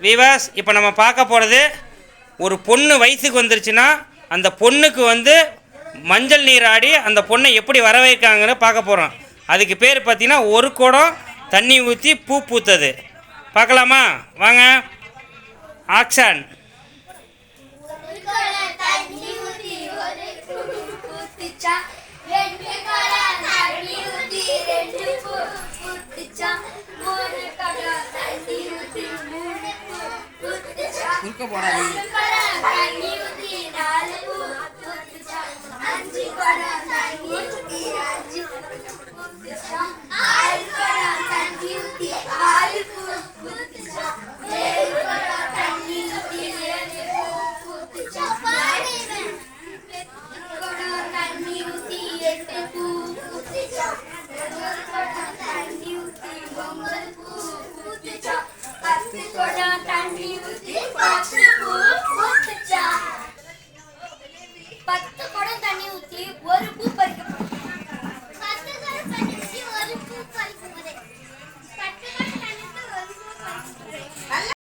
விவாஸ் இப்போ நம்ம பார்க்க போகிறது ஒரு பொண்ணு வயசுக்கு வந்துருச்சுன்னா அந்த பொண்ணுக்கு வந்து மஞ்சள் நீராடி அந்த பொண்ணை எப்படி வரவேற்காங்கன்னு பார்க்க போகிறோம் அதுக்கு பேர் பார்த்திங்கன்னா ஒரு குடம் தண்ணி ஊற்றி பூ பூத்தது. பார்க்கலாமா? வாங்க. ஆக்ஷன். குறுக்க நாலு குடம் தண்ணி